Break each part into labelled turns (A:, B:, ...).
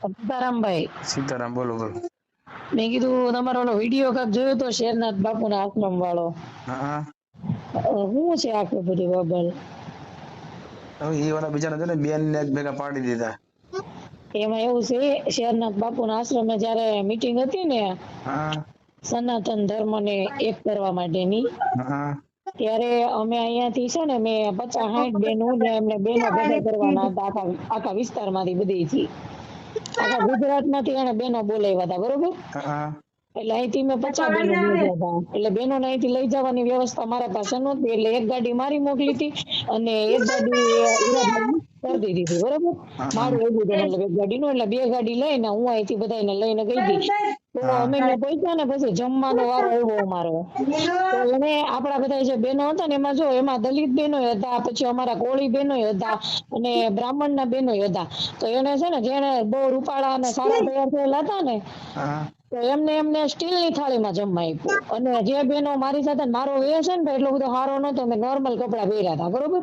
A: સીતારામભાઈ.
B: સીતારામ બોલો બોલો.
A: મેં કીધું તમારો ઓલો વીડિયો કાક જોયો તો શેરનાથ બાપુના આશ્રમ વાળો.
B: હા.
A: શું છે આખું બધી બાબલ?
B: એ વાળા બીજા ને બેન ને ભેગા પાડી દીધા.
A: એમાં એવું છે શેરનાથ બાપુના આશ્રમે જયારે મીટિંગ હતી ને સનાતન ધર્મ ને એક કરવા માટેની. ત્યારે અમે અહીંયાથી છે ને મેં પચાસ સાઠ બેનો ને એમને બેનો ભેગા કરવાના હતા આખા આખા વિસ્તારમાંથી બધીથી આખા ગુજરાતમાંથી એને બેનો બોલાવ્યા હતા બરોબર? એટલે અહીંથી મેં પચાસ બેનો બોલાવ્યા હતા. એટલે બેનો અહીંથી લઈ જવાની વ્યવસ્થા મારા પાસે નહોતી. એટલે એક ગાડી મારી મોકલી હતી અને એક ગાડી કરી દીધી હતી બરોબર? મારું એવું હતું મતલબ એક ગાડીનું એટલે બે ગાડી લઈને હું અહીંથી બધાને લઈને ગઈ હતી. તો અમે પહોંચ્યા ને પછી જમવાનો વારો આવ્યો અમારો. તો એને આપણા બધા જે બહેનો હતા ને એમાં જો એમાં દલિત બહેનો હતા પછી અમારા કોળી બહેનો હતા અને બ્રાહ્મણ ના બહેનો હતા. તો એને છે ને જેને બહુ રૂપાળા અને સારા તૈયાર થયેલા હતા ને એમને એમને સ્ટીલની થાળીમાં જમવા આપ્યું. અને જે બેનો મારી સાથે મારો વે છે ને એટલો બધો સારો નતો મેં નોર્મલ કપડા પહેર્યા હતા બરોબર?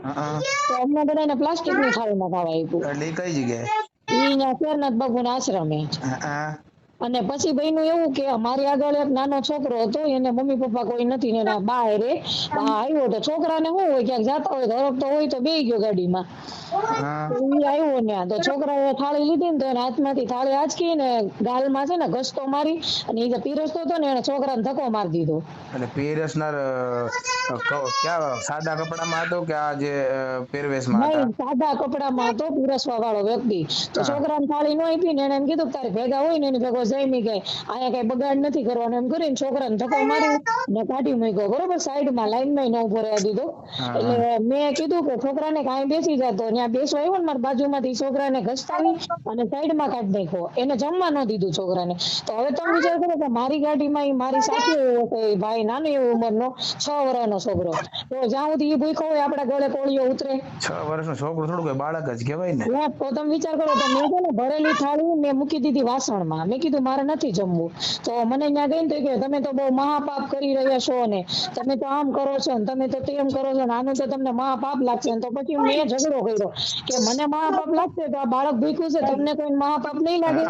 A: તો અમને બધાને પ્લાસ્ટિકની થાળીમાં ખાવા આપ્યું.
B: એટલે કઈ જગ્યાએ?
A: ઈ શેરનાથ બાબુ ના આશ્રમે અને પછી બન્યું એવું કે મારી આગળ એક નાનો છોકરો હતો એને મમ્મી પપ્પા કોઈ નથી ને એના બા રે બા આવ્યો તો છોકરાને શું હોય ક્યાંક જતા હોય ધરકતો હોય તો બે ગયો ગાડીમાં. આવ્યો ને તો છોકરાએ થાળી લીધી ને તો એના હાથમાંથી થાળી આંચકી ને ગાલમાં છે ને ઘસતો મારી અને એ જે પીરસતો હતો ને એને છોકરાને ધક્કો મારી દીધો.
B: એટલે પીરસનાર ક્યાં સાદા કપડામાં હતો કે આ જે પહેરવેશમાં હતા?
A: સાદા કપડામાં હતો પીરસવા વાળો વ્યક્તિ. તો છોકરાને થાળી ન આપી ને એને એમ કીધું તારે ભેગા હોય ને એની ભેગો જમી ગઈ. અહીંયા કઈ બગાડ નથી કરવાનો. એમ કરીને છોકરાને ધક્કો મારી ને કાઢી મૂક્યો. બરોબર? સાઈડમાં લાઈનમાં ન ઊભો રહેવા દીધો. એટલે મેં કીધું કે છોકરાને કાંઈ બેસી જતો. ત્યાં બેસવા આવ્યો ને મારા બાજુમાંથી. છોકરાને ઘસતાવી અને સાઈડમાં કાઢી નાખ્યો. એને જમવા ન દીધું છોકરાને. તો હવે તમે વિચાર કરો કે મારી ગાડીમાં એ મારી સાથે એવો ભાઈ નાનો એવો ઉંમરનો છ વર્ષનો છોકરો. તો જ્યાં સુધી એ ભૂખ્યો હોય આપણા ગોળે કોળીઓ ઉતરે.
B: છ વર્ષનો છોકરો થોડું બાળક જ કહેવાય ને.
A: તો તમે વિચાર કરો તો મેં ભરેલી થાળી મેં મૂકી દીધી વાસણમાં. મેં કીધું મારે નથી જમવું. તો મને ત્યાં ગઈ ને કે તમે તો બહુ મહાપાપ કરી રહ્યા છો ને. તમે તો આમ કરો છો ને, તમે તો તેમ કરો છો ને. આનું તો તમને મહાપાપ લાગશે. ને તો પછી મેં ઝઘડો કર્યો કે મને મહાપાપ લાગશે તો આ બાળક ભીખું છે, તમને કોઈ મહાપાપ નહીં લાગે?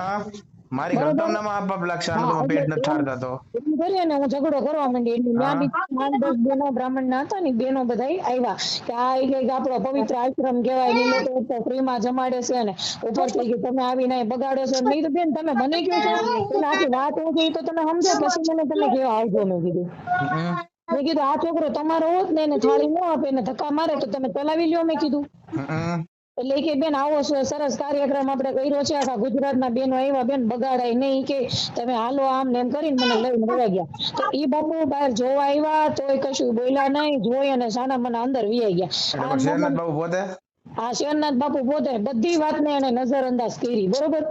B: મારી ઘટનામાં આપ આનું પેટ ન ઠારતા તો.
A: એમ કરીને હું ઝઘડો કરવા માંડી એટલે ત્યાં બી પાંચ દસ બેનો બ્રાહ્મણ ના હતા ને બેનો બધા આવ્યા કે આ ઈ કે આપણો પવિત્ર આશ્રમ કહેવાય ને લોકો તો ફ્રીમાં જમાડે છે ને ઉપરથી ગયું તમે આવીને બગાડો છો નહીં તો બેન તમે મને કહો છો. એટલે આખી વાત હું કહી તો તમે સમજો પછી મને તમે કેવા આવજો મેં કીધું. મેં કીધું આ છોકરો તમારો હોત ને એને થાળી ન આપે ને ધક્કા મારે તો તમે ચલાવી લ્યો મેં કીધું. એટલે કે બેન આવો સરસ કાર્યક્રમ આપણે કર્યો છે. આખા ગુજરાતના બેનો આવ્યા બેન બગાડાય નહીં. કે તમે હાલો આમ ને એમ કરીને મને લઈને વયા ગયા. તો ઈ બાપુ બહાર જોવા આવ્યા તોય કશું બોલ્યા નહીં જોઈ અને સાના મને અંદર વિયા ગયા.
B: પોતે?
A: આ શિવનાથ બાપુ પોતે બધી વાતને એને નજરઅંદાજ કરી બરોબર?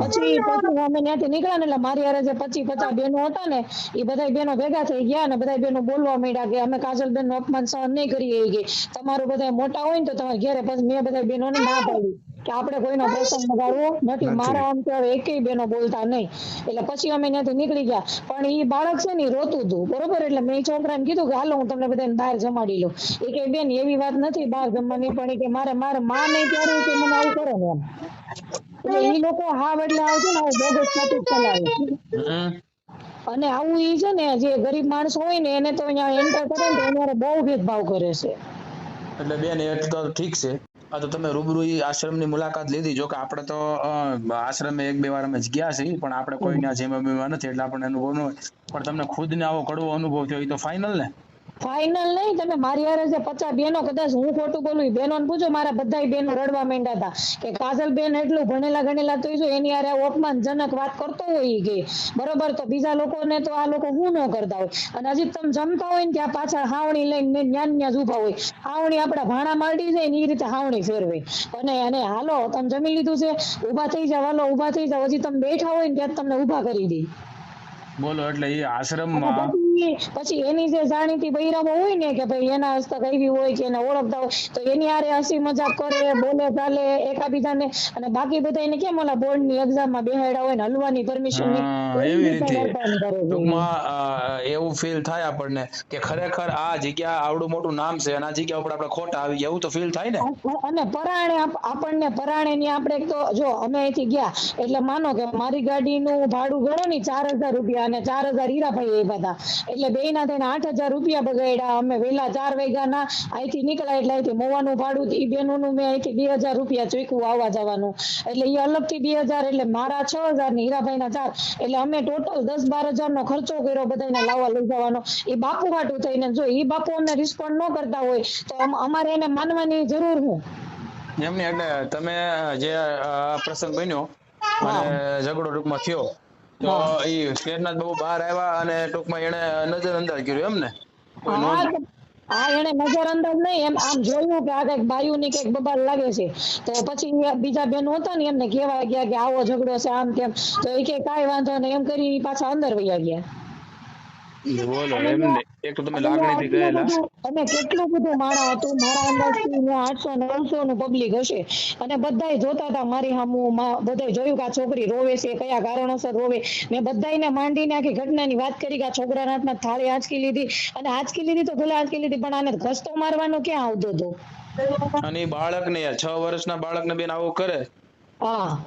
A: પછી પછી અમે ત્યાંથી નીકળ્યા ને એટલે મારી હારે જે પચી પચાસ બેનો હતા ને એ બધા બેનો ભેગા થઈ ગયા ને બધા બેનો બોલવા માંડ્યા કે અમે કાજલબેનનું અપમાન સહન નહીં કરીએ કે તમારું બધા મોટા હોય ને તો તમારે ઘેરે પછી મેં બધા બેનોને ના પાડી. કે આપણે કોઈનો પ્રસંગ બગાડવો નથી. મારા આમ તો એકેય બેનો બોલતા નહીં. એટલે પછી અમે ત્યાંથી નીકળી ગયા. પણ એ બાળક છે ને રોતું હતું. બરોબર? એટલે મેં છોકરાને કીધું કે હાલો હું તમને બધાને બહાર જમાડી લઉં. એ કે બેન એવી વાત નથી બહાર જમવાની પણ કે મારે મારે માં નહીં ત્યારે કે મને આવું કરે ને એમ. એટલે એ લોકો હા એટલે આવશે ને આવું બોગસ નથી ચલાવે. અને આવું ઈ છે ને જે ગરીબ માણસ હોય ને એને તો અહીંયા એન્ટર કરે ને તો બહુ ભેદભાવ કરે છે.
B: એટલે બેન એ તો ઠીક છે. આ તો તમે રૂબરૂ આશ્રમ આશ્રમની મુલાકાત લીધી. જો કે આપણે તો આશ્રમ એક બે વાર અમે ગયા છીએ પણ આપણે કોઈના જેમ બેમાં નથી એટલે આપણને અનુભવ ન હોય. પણ તમને ખુદને આવો કડવો અનુભવ થયો એ તો ફાઇનલ ને?
A: ફાઇનલ નહીં તમે મારી હારે જે પચાસ બહેનો કદાચ હું ખોટું બોલું બહેનો પૂછો મારા બધા બહેનો રડવા માંડ્યા હતા. કે કાજલ બેન એટલું ભણેલા ગણેલા તો જો એની હારે અપમાનજનક વાત કરતો હોય કે બરોબર? તો બીજા લોકોને તો આ લોકો હું ન કરતા હોય. અને હજી તમે જમતા હોય ને ત્યાં પાછળ હાવણી લઈને ન્યાન ન્યા ઊભા હોય. હાવણી આપડા ભાણા મારડી જાય ને એ રીતે હાવણી ફેરવે. અને અને હાલો તમે જમી લીધું છે ઊભા થઈ જાવ હાલો ઊભા થઈ જાવ હજી તમે બેઠા હોય ને ત્યાં તમને ઊભા કરી દે.
B: બોલો એટલે એ આશ્રમમાં
A: પછી એની જે જાણીતી બૈરામો હોય ને કે ભાઈ એના હસ્તક આવી હોય કે એને ઓળખતા હોય તો એની હારે હસી મજાક કરે બોલે ચાલે એકાબીજાને અને બાકી બધા એને કેમ ઓલા બોર્ડની એક્ઝામમાં બેહાડ્યા હોય ને હલવાની પરમિશન
B: એવી રીતે. ટૂંકમાં એવું ફીલ થાય આપણને કે ખરેખર આ જગ્યા આવડું મોટું નામ છે અને આ જગ્યા ઉપર આપણે ખોટા આવી ગયા એવું તો ફીલ થાય ને?
A: અને પરાણે આપણને પરાણે ની આપણે તો જો અમે અહીંથી ગયા એટલે માનો કે મારી ગાડીનું ભાડું ગણો ને ચાર હજાર રૂપિયા અને ચાર હજાર હીરાભાઈ એ હતા. એટલે બે ના થઈને આઠ હજાર રૂપિયા બગાડ્યા. અમે વેલા ચાર વાગ્યાના અહીંથી નીકળ્યા એટલે અહીંથી મોવાનું ભાડું ઈ બેનોનું મેં અહીંથી બે હજાર રૂપિયા ચૂકવું આવવા જવાનું. એટલે એ અલગથી બે હજાર એટલે મારા છ હજાર ને હીરાભાઈના ચાર. એટલે અમે ટોટલ દસ બાર હજાર નો ખર્ચો કર્યો બધાને લાવવા લઈ જવાનો. એ બાપુ હાટું થઈને જો એ બાપુ અમને રિસ્પોન્ડ ન કરતા હોય તો અમારે એને માનવાની જરૂર હું.
B: એમની એટલે તમે જે આ પ્રસંગ બન્યો અને ઝઘડો રૂપમાં થયો. તો એ શેરનાથ બાબુ બહાર આવ્યા અને ટૂંકમાં એને નજર અંદાજ કર્યો એમ ને
A: હા એને નજર અંદાજ નહીં એમ આમ જોયું કે આ કંઈક બાયુ ની કંઈક બબાલ લાગે છે. તો પછી બીજા બેનો હતા ને એમને કહેવા ગયા કે આવો ઝઘડો છે આમ તેમ. તો એ કે કઈ વાંધો નહીં એમ કરી પાછા અંદર વયા ગયા.
B: બોલો એમને એક તો તમે લાગણીથી ગયેલા
A: અને કેટલું બધું માણા હતું? મારા અંદાજથી આઠસો નવસો નું પબ્લિક હશે. અને બધાય જોતા હતા મારી સામું બધાય જોયું કે આ છોકરી રોવે છે કયા કારણોસર રોવે. મેં બધાયને માંડીને આખી ઘટનાની વાત કરી કે આ છોકરાના હાથમાં થાળી આંચકી લીધી. અને આંચકી લીધી તો ભલે આંચકી લીધી પણ આને ઘસતો મારવાનો ક્યાં આવતો હતો?
B: અને બાળકને છ વર્ષના બાળકને બેન આવું કરે.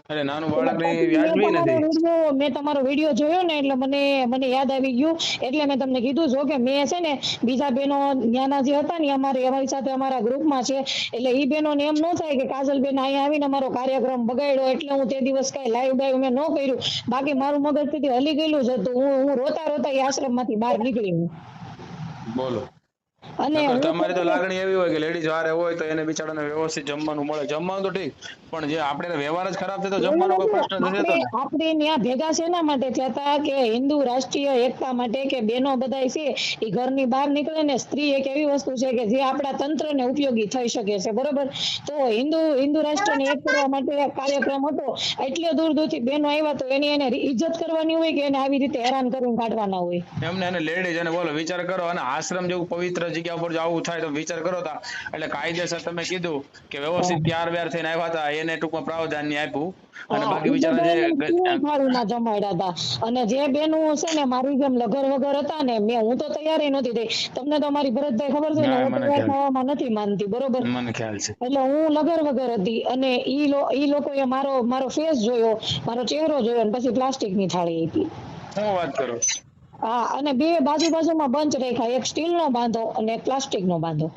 B: અરે નાનું બાળક
A: ને
B: વ્યાજબી નથી.
A: મેં તમારો વીડિયો જોયો ને એટલે મને મને યાદ આવી ગયું. એટલે મેં તમને કીધું જો કે મેં છે ને બીજા બેનો ન્યાના જે હતા ને અમારે અમારી સાથે અમારા ગ્રુપમાં છે. એટલે ઈ બેનોને એમ ન થાય કે કાજલ બેન અહીંયા આવીને અમારો કાર્યક્રમ બગાડ્યો એટલે હું તે દિવસ કઈ લાઈવ બાઈવ મેં ન કર્યું. બાકી મારું મગજ તેથી હલી ગયેલું જ હતું. હું હું રોતા રોતા એ આશ્રમમાંથી બહાર નીકળી
B: બોલો.
A: અને
B: તમારી તો લાગણી એવી હોય કે લેડીઝ વારે હોય તો એને બિચારાને વ્યવસ્થિત જમવાનું મળે. જમવાનું તો ઠીક પણ જે આપણે વ્યવહાર જ ખરાબ થાય તો જમવાનો કોઈ પ્રશ્ન નથી થતો
A: આપણે ત્યાં ભેગા શેના માટે થયા હતા કે હિન્દુ રાષ્ટ્રીય એકતા માટે કે બેનો બધાય છે એ ઘરની બહાર નીકળે ને સ્ત્રી એક એવી વસ્તુ છે કે જે આપણા તંત્રને ઉપયોગી થઈ શકે છે બરોબર? તો હિન્દુ હિન્દુ રાષ્ટ્રને એક કરવા માટે કાર્યક્રમ હતો એટલે દૂર દૂરથી બેનો આવ્યા તો એની એને ઇજ્જત કરવાની હોય કે એને આવી રીતે હેરાન કરીને કાઢવાના હોય?
B: એમને એને લેડીઝ અને બોલો વિચાર કરો અને આશ્રમ જેવું પવિત્ર જગ્યા ઉપર જો આવું થાય તો વિચાર કરો તા. એટલે કાયદેસર તમે કીધું કે વ્યવસ્થિત ત્યાર વ્યાર થઈને આવ્યા હતા એને ટૂંકમાં પ્રાવધાનની આપ્યું. અને બાકી બિચારા જે
A: અને જે બેનું છે ને મારી જેમ લગર વગર હતા ને મેં હું તો તૈયારી નથી થઈ. તમને તો મારી ભરતભાઈ ખબર છે ને હું તૈયાર થવામાં નથી માનતી બરોબર?
B: મને ખ્યાલ છે.
A: એટલે હું લગર વગર હતી અને ઈ લોકો ઈ લોકોએ મારો મારો ફેસ જોયો મારો ચહેરો જોયો અને પછી પ્લાસ્ટિકની થાળી આપી.
B: હું વાત કરું
A: હા અને બે બાજુ બાજુમાં બંચ રાખ્યા એક સ્ટીલ નો બાંધો અને એક પ્લાસ્ટિક નો બાંધો.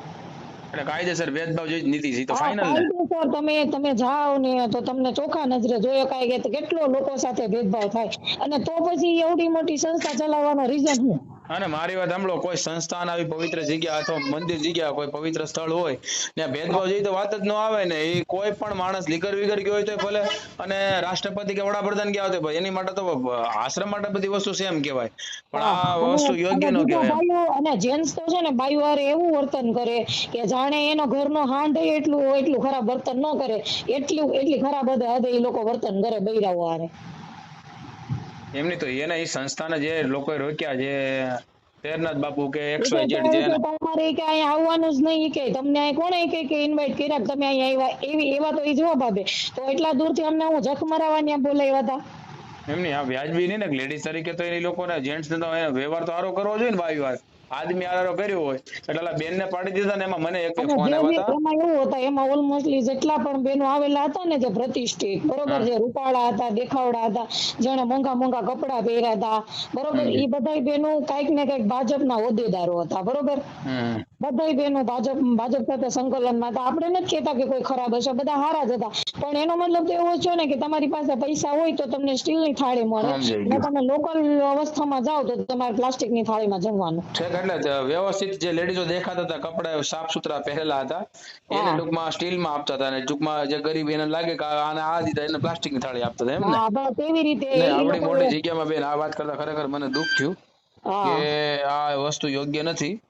B: એટલે કાયદેસર ભેદભાવ જે નીતિ છે તો ફાઇનલ
A: કાયદેસર તમે તમે જાઓ ને તો તમને ચોખા નજરે જોયો કાય કે કેટલો લોકો સાથે ભેદભાવ થાય. અને તો પછી એવડી મોટી સંસ્થા ચલાવવાનો રીઝન શું?
B: અને મારી વાત સાંભળો કોઈ સંસ્થાન આવી પવિત્ર જગ્યા અથવા મંદિર જગ્યા કોઈ પવિત્ર સ્થળ હોય ને ભેદભાવ જેવી તો વાત જ ન આવે ને એ કોઈ પણ માણસ લીગર વિગર ગયો હોય તો ભલે અને રાષ્ટ્રપતિ કે વડાપ્રધાન ગયા હોય ભાઈ એની માટે તો આશ્રમ માટે બધી વસ્તુ સેમ કહેવાય. પણ આ વસ્તુ યોગ્ય ન કહેવાય
A: અને જેન્ટ્સ તો છે ને બાઈઓ વારે એવું વર્તન કરે કે જાણે એનો ઘરનો હાંડ હોય એટલું એટલું ખરાબ વર્તન ન કરે એટલું એટલી ખરાબ હદે એ લોકો વર્તન કરે બૈરાઓ હારે.
B: એમની તો એને એ સંસ્થાને જે લોકોએ રોક્યા જે તેરનાથ બાપુ કે એક્સ વાય
A: ઝેડ
B: જે
A: તમારે કે અહીંયા આવવાનું જ નહીં કે તમને અહીં કોણે કે કે ઇન્વાઇટ કર્યા તમે અહીંયા આવ્યા? એવી એવા તો એ જવાબ આપે. તો એટલા દૂરથી અમને હું જખ મરાવા ત્યાં બોલાવ્યા હતા?
B: એમની આ વ્યાજબી નહીં ને લેડીઝ તરીકે તો એ લોકોને જેન્ટ્સ ને તો વ્યવહાર તો સારો કરવો જોઈએ ને ભાઈ વાર. આદમી આરારો કર્યો હોય એટલે બેન ને પાડી દીધા ને એમાં મને એક ફોન આવ્યો હતા.
A: એમાં એવું હતા એમાં ઓલમોસ્ટલી જેટલા પણ બેનો આવેલા હતા ને જે પ્રતિષ્ઠિત બરોબર જે રૂપાળા હતા દેખાવડા હતા જેણે મોંઘા મોંઘા કપડા પહેર્યા હતા બરોબર એ બધાય બેનો કંઈક ને કંઈક ભાજપના હોદ્દેદારો હતા બરોબર? બધાય બહેનો ભાજપ ભાજપ સાથે સંકલનમાં હતા. આપણે નથી કહેતા કે કોઈ ખરાબ હશે બધા હારા જ હતા. પણ એનો મતલબ તો એવો છે ને કે તમારી પાસે પૈસા હોય તો તમને સ્ટીલની થાળી મળે.
B: સમજાઈ
A: ને તમે લોકલ અવસ્થામાં જાઓ તો તમારે પ્લાસ્ટિકની થાળીમાં જમવાનું.
B: ઠીક એટલે વ્યવસ્થિત જે લેડીઝો દેખાતા હતા કપડા સાફ સુથરા પહેરેલા હતા એને
A: ટૂંકમાં
B: ટૂંકમાં સ્ટીલમાં આપતા હતા અને ટૂંકમાં જે ગરીબ એને લાગે કે આને આ દીધા એને પ્લાસ્ટિકની થાળી આપતા હતા એમ ને?
A: હા બસ રીતે
B: ને
A: લોકોએ-
B: મોટી જગ્યામાં બેન આ વાત કરતા ખરેખર મને દુઃખ થયું કે આ વસ્તુ યોગ્ય નથી.
A: મ-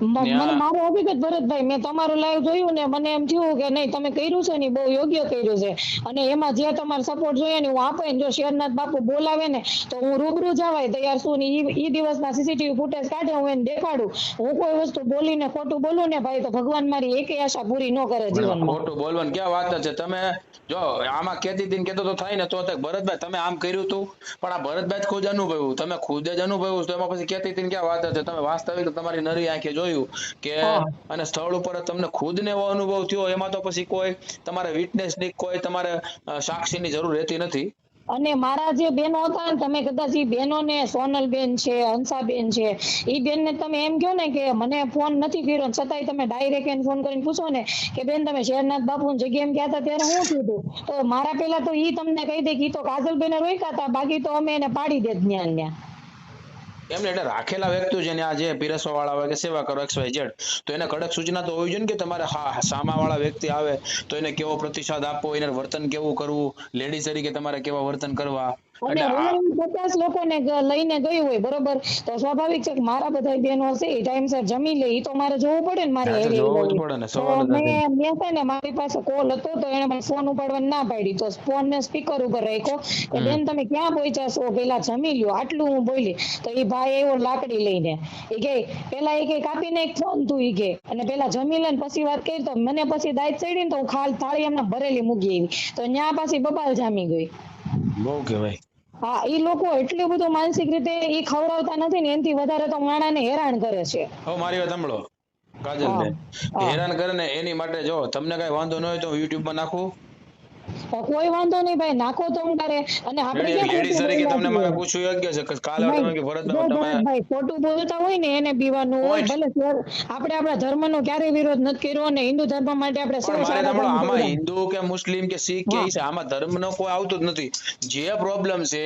A: મને મારો હકીકત ભરતભાઈ મેં તમારું લાઈવ જોયું ને મને એમ થયું કે નહીં તમે કર્યું છે ને બહુ યોગ્ય કર્યું છે. અને એમાં જે તમારો સપોર્ટ જોઈએ ને હું આપે જો શેરનાથ બાપુ બોલાવે ને તો હું રૂબરૂ જવાય તૈયાર છું ને ઈ દિવસના સીસીટીવી ફૂટેજ કાઢે હું એને દેખાડું. હું કોઈ વસ્તુ બોલીને ખોટું બોલું ને ભાઈ તો ભગવાન મારી એક આશા પૂરી ન કરે જીવનમાં.
B: ખોટું બોલવાનું ક્યાં વાત છે? તમે જો આમાં કેતી દિન કેતો તો થાય ને તો. ભરતભાઈ તમે આમ કર્યું હતું પણ આ ભરતભાઈ જ ખુદ અનુભવ્યું. તમે ખુદ જ અનુભવ્યું તો એમાં પછી કેતી દિન ક્યાં વાત છે? તમે વાસ્તવિક તમારી નરી આંખે જોયું કે અને સ્થળ ઉપર તમને ખુદને એવો અનુભવ થયો એમાં તો પછી કોઈ તમારે વિટનેસની કોઈ તમારે સાક્ષીની જરૂર રહેતી નથી.
A: અને મારા જે બહેનો હતા ને તમે કદાચ એ બેનો ને સોનલ બેન છે હંસા બેન છે એ બેન ને તમે એમ કહો ને કે મને ફોન નથી કર્યો છતાંય તમે ડાયરેક્ટ એને ફોન કરીને પૂછો ને કે બેન તમે શેરનાથ બાપુ જગ્યા એમ ગયા હતા ત્યારે હું કીધું? તો મારા પેલા તો ઈ તમને કહી દે કે તો કાજલ બેને રોક્યા હતા બાકી તો અમે એને પાડી દે જ્ઞાન ન્યા.
B: એમને એટલે રાખેલા વ્યક્તિઓ જેને આ જે પીરસવા વાળા હોય કે સેવા કરો એક્સ વાય ઝેડ તો એને કડક સૂચના તો હોવી જોઈએ કે તમારે હા સામા વાળા વ્યક્તિ આવે તો એને કેવો પ્રતિસાદ આપવો, એને વર્તન કેવું કરવું લેડીઝ તરીકે તમારે કેવા વર્તન કરવા?
A: અને હું પચાસ લોકોને લઈને ગયું હોય બરોબર? તો સ્વાભાવિક છે કે મારા બધા બહેનો હશે એ ટાઈમસર જમી લે એ તો મારે જોવું પડે ને મારે. મેં છે ને મારી પાસે કોલ હતો તો એને મને ફોન ઉપાડવાની ના પાડી. તો ફોન ને સ્પીકર ઉપર રાખ્યો કે બેન તમે ક્યાં પહોંચ્યા છો? પેલા જમી લ્યો આટલું હું બોલી. તો એ ભાઈ એવો લાકડી લઈને. એ કે પેલા એ કે કાપીને એક ફોન તું એ કે. અને પેલા જમી લે ને પછી વાત કરી તો મને પછી દાયત ચડી ને તો હું ખાલ થાળી એમને ભરેલી મૂકી આવી. તો ન્યા પાછી બબાલ જામી ગઈ.
B: બહુ કહેવાય.
A: હા એ લોકો એટલું બધું માનસિક રીતે એ ખવડાવતા નથી ને એનાથી વધારે તો માણાને હેરાન કરે છે.
B: હવે મારી વાત સાંભળો. કાજલબેન હેરાન કરે ને એની માટે જો તમને કઈ વાંધો ન હોય તો યુટ્યુબમાં નાખું.
A: કોઈ વાંધો નહીં ભાઈ નાખો તો હું અને આપણે
B: લેડીઝ તરીકે તમને મારે પૂછવું યોગ્ય છે કે કાલે તમે કે તમે
A: ભરતભાઈ ખોટું બોલતા હોય ને એને બીવાનું હોય ભલે સર આપણે આપણા ધર્મનો ક્યારે વિરોધ નથી કર્યો અને હિન્દુ ધર્મ માટે આપણે સૌ
B: આમાં હિન્દુ કે મુસ્લિમ કે શીખ કે છે આમાં ધર્મનો કોઈ આવતો જ નથી. જે પ્રોબ્લેમ છે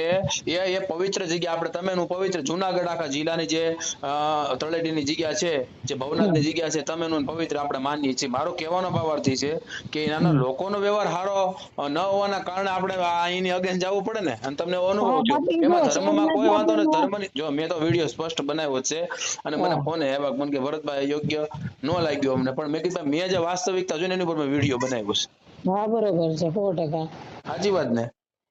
B: એ એ પવિત્ર જગ્યા આપણે તમે નું પવિત્ર જુનાગઢ આખા જિલ્લાની જે તળેટીની જગ્યા છે જે ભવનાથની જગ્યા છે તમે નું પવિત્ર આપણે માનીએ છીએ. મારો કહેવાનો ભાવાર્થ છે કે નાના લોકોનો વ્યવહાર સારો ન હોવાના કારણે આપણે અહીંની અગેન્સ્ટ જવું પડે ને. અને તમને અનુભવ થયો એમાં ધર્મમાં કોઈ વાંધો નથી.
A: શહેરના
B: ધર્મની જો મેં તો વીડિયો સ્પષ્ટ બનાવ્યો છે. અને મને
A: ફોને
B: ફોન આવ્યા મને કે ભરતભાઈ યોગ્ય ન લાગ્યો અમને. પણ મેં કીધું મેં જે વાસ્તવિકતા જોઈને એની ઉપર મેં વીડિયો બનાવ્યો છે.
A: હા બરોબર છે સો ટકા.
B: સાચી વાત ને?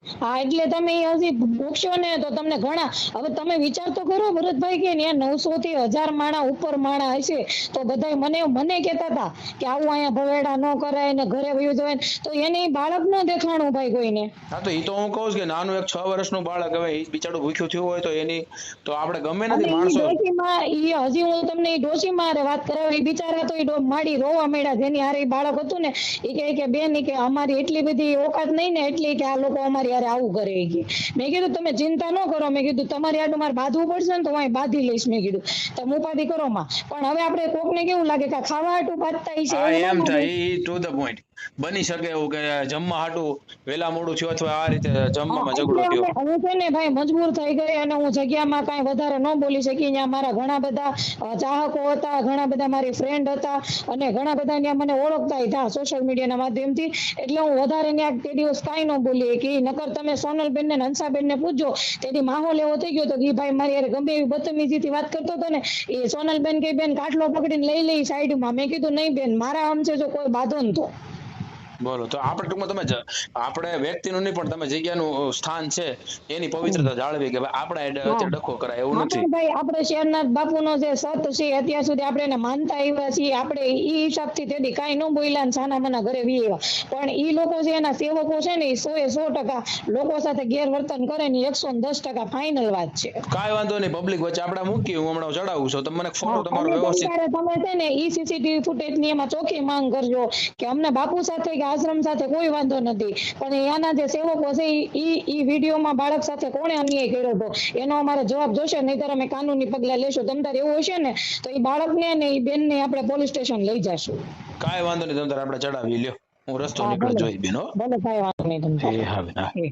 A: હા એટલે તમે હજી પૂછશો ને તો તમને ઘણા હવે તમે વિચાર તો કરો ભરતભાઈ કે ત્યાં નવસો થી હજાર માણા ઉપર માણા હશે. તો બધા મને મને કહેતા હતા કે આવું અહીંયા ભવેડા ન કરાય ને ઘરે વયું જવાય તો એને બાળક ન દેખાણું ભાઈ કોઈને.
B: હા તો એ તો હું કહું કે નાનું એક છ વર્ષનું બાળક હવે એ બિચારું ભૂખ્યું થયું હોય તો એની તો આપણે ગમે નથી માણસો
A: એ હજી હું તમને એ ડોશીમાં હારે વાત કરાવી બિચારા તો ડો- માડી રોવા મળ્યા જેની હારે બાળક હતું ને એ કહે કે બેન કે અમારી એટલી બધી ઓકાત નહીં ને એટલી કે આ લોકો અમારી હારે આવું કરે કે. મેં કીધું તમે ચિંતા ન કરો. મેં કીધું તમારી હાટું મારે બાંધવું પડશે ને તો હું બાંધી લઈશ. મેં કીધું તમે ઉપાધિ કરો માં પણ હવે આપણે કોકને કેવું લાગે કે ખાવા હાટું બાંધતા છે
B: એમ થાય. ટુ ધ પોઈન્ટ બની શકે એવું કે જમવા હાટું વેલા મોડું થયું અથવા આ રીતે જમવામાં ઝઘડો થયો.
A: હું છે ને ભાઈ મજબૂર થઈ ગઈ અને હું જગ્યામાં કાંઈ વધારે ન બોલી શકી. ત્યાં મારા ઘણા બધા ચાહકો હતા ઘણા બધા મારી ફ્રેન્ડ હતા અને ઘણા બધા ત્યાં મને ઓળખતા હતા સોશિયલ મીડિયાના માધ્યમથી. એટલે હું વધારે ત્યાં તે દિવસ કાંઈ ન બોલી કે નકર તમે સોનલબેન ને હંસાબેન ને પૂછજો તેથી માહોલ એવો થઈ ગયો હતો કે ભાઈ મારી યાર ગમે એવી બદતમીજીથી વાત કરતો હતો ને એ સોનલબેન કે બેન કાટલો પકડીને લઈ લઈ સાઈડમાં મેં. કીધું નહીં બેન મારા આમ છે જો કોઈ બાધો ને તો.
B: બોલો તો આપણે ટૂંકમાં તમે આપણે વ્યક્તિનું નહીં પણ તમે જગ્યાનું સ્થાન છે એની પવિત્રતા જાળવી કે આપણે ડખો કરાય એવું નથી.
A: ભાઈ આપણે શેરનાથ બાપુનો જે સત છે અત્યાર સુધી આપણે એને માનતા આવ્યા છીએ આપણે ઈ હિસાબથી તેથી કાંઈ ન બોલ્યા ને સાના મના ઘરે વી એવા પણ ઈ લોકો જે એના સેવકો છે ને એ સો એ સો ટકા લોકો સાથે ગેરવર્તન કરે ને એકસો દસ ટકા ફાઇનલ વાત છે.
B: કાંઈ વાંધો નહીં પબ્લિક વચ્ચે આપણે મૂકી હું હમણાં ચડાવું છું તમે મને ફોટો તમારો વ્યવસ્થિત
A: તમે છે ને ઈ સીસીટીવી ફૂટેજની એમાં ચોખ્ખી માંગ કરજો કે અમને બાપુ સાથે આશ્રમ સાથે કોઈ વાંધો નથી. પણ એના જે સેવકો છે ઈ- વિડીયોમાં બાળક સાથે કોણે અન્યાય કર્યો હતો? એનો અમારે જવાબ જોશે નહીતર અમે કાનૂની પગલા લેશું. તમ તારે એવું હશે ને તો ઈ બાળકને ને ઈ બેનને આપણે પોલીસ સ્ટેશન લઈ જશું.
B: કાંઈ વાંધો નહીં તમતાર આપણે ચડાવી લ્યો. હું રસ્તો નીકળે જોઈ બેનો
A: ભલે કાંઈ વાંધો નહીં
B: તમતાર હા. બેન
A: એ.